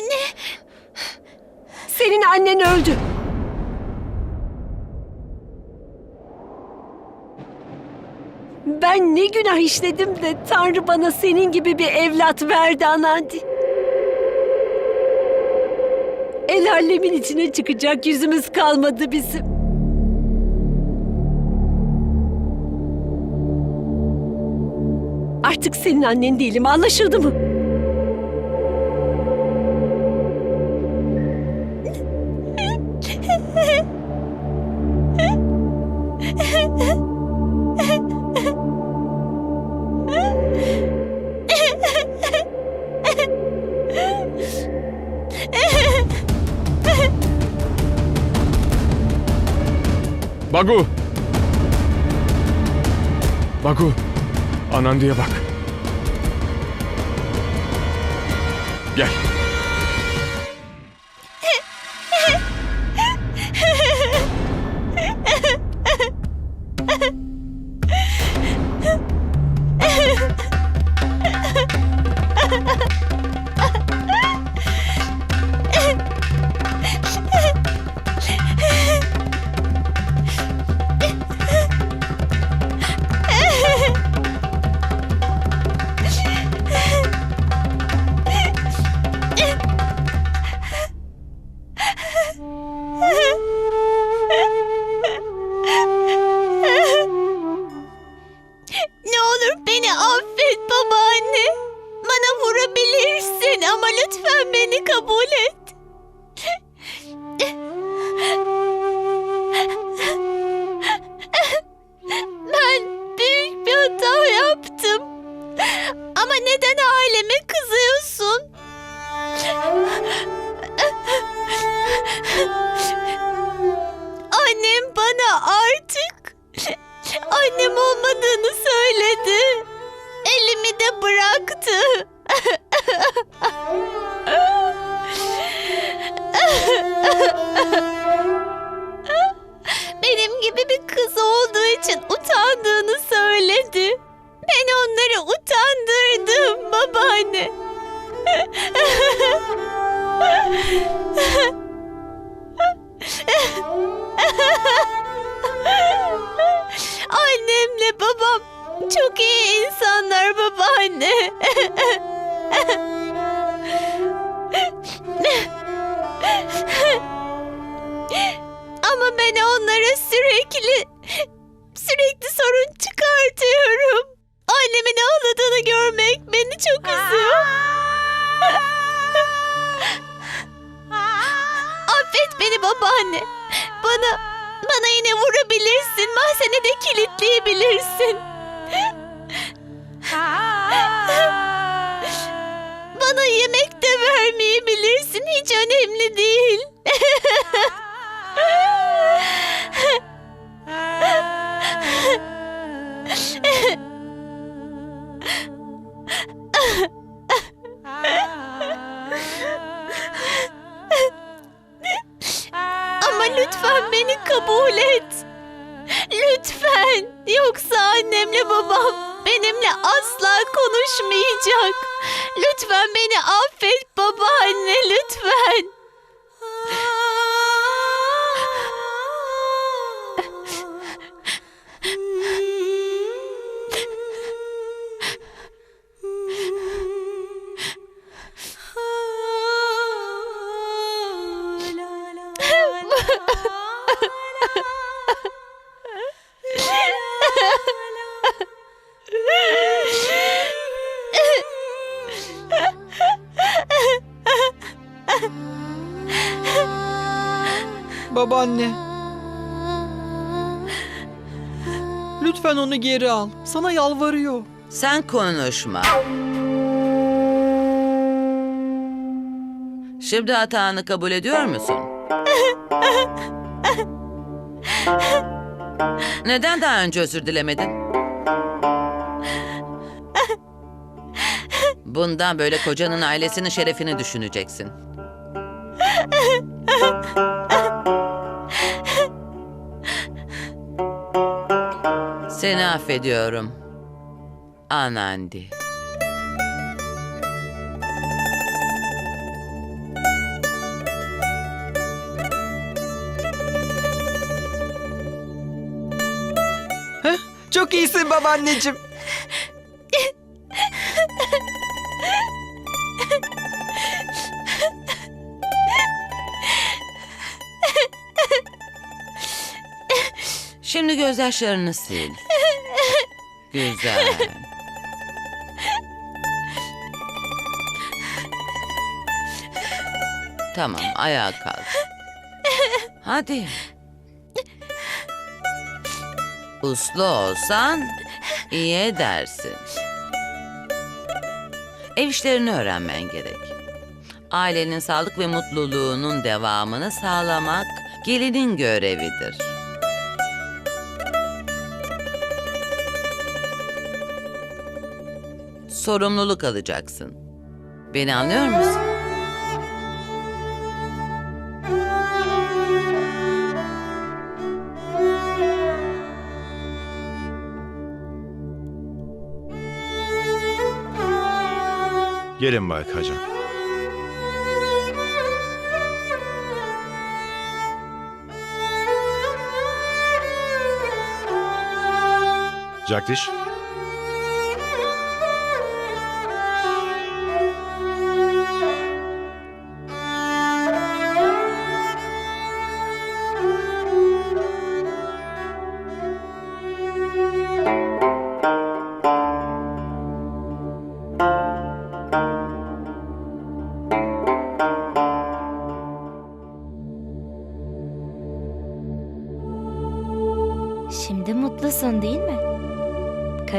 Anne. Senin annen öldü. Ben ne günah işledim de Tanrı bana senin gibi bir evlat verdi Anandi. El alemin içine çıkacak yüzümüz kalmadı bizim. Artık senin annen değilim anlaşıldı mı? Bagu! Bagu! Anandi'ye bak. Gel. Artık annem olmadığını söyledi. Elimi de bıraktı. Benim gibi bir kız olduğu için utandığını Ama ben onlara sürekli sürekli sorun çıkartıyorum. Annemin ağladığını görmek beni çok üzüyor. Affet beni babaanne. Bana bana yine vurabilirsin. Mahzene de kilitleyebilirsin. Vermeyebilirsin. Hiç önemli değil. Ama lütfen beni kabul et. Lütfen. Yoksa annemle babam benimle asla konuşmayacak. Lütfen beni affet babaanne lütfen. Babaanne. Lütfen onu geri al. Sana yalvarıyor. Sen konuşma. Şimdi hatanı kabul ediyor musun? Neden daha önce özür dilemedin? Bundan böyle kocanın ailesinin şerefini düşüneceksin. Seni affediyorum. Anandi. Heh, Çok iyisin babaanneciğim. Şimdi gözyaşlarını sil. Güzel. Tamam, ayağa kalk. Hadi. Uslu olsan iyi edersin. Ev işlerini öğrenmen gerek. Ailenin sağlık ve mutluluğunun devamını sağlamak gelinin görevidir. Sorumluluk alacaksın. Beni anlıyor musun? Gelin Bay Kacan. Jagdish.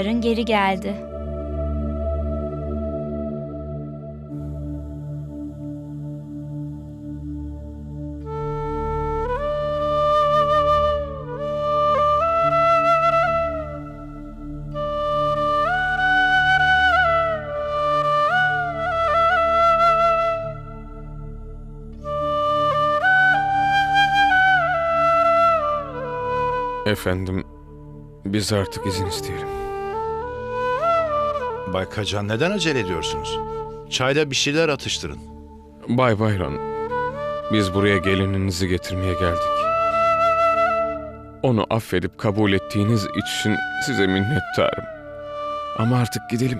Karın geri geldi. Efendim, biz artık izin isteyelim. Bay Kacan neden acele ediyorsunuz? Çayda bir şeyler atıştırın. Bay Bayron, biz buraya gelininizi getirmeye geldik. Onu affedip kabul ettiğiniz için size minnettarım. Ama artık gidelim.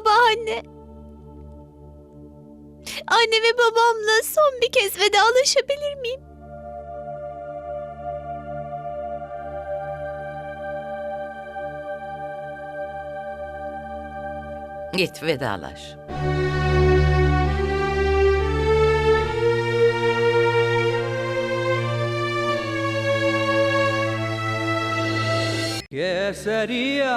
Babaanne. Anne ve babamla son bir kez vedalaşabilir miyim? Git vedalaş. Keseriya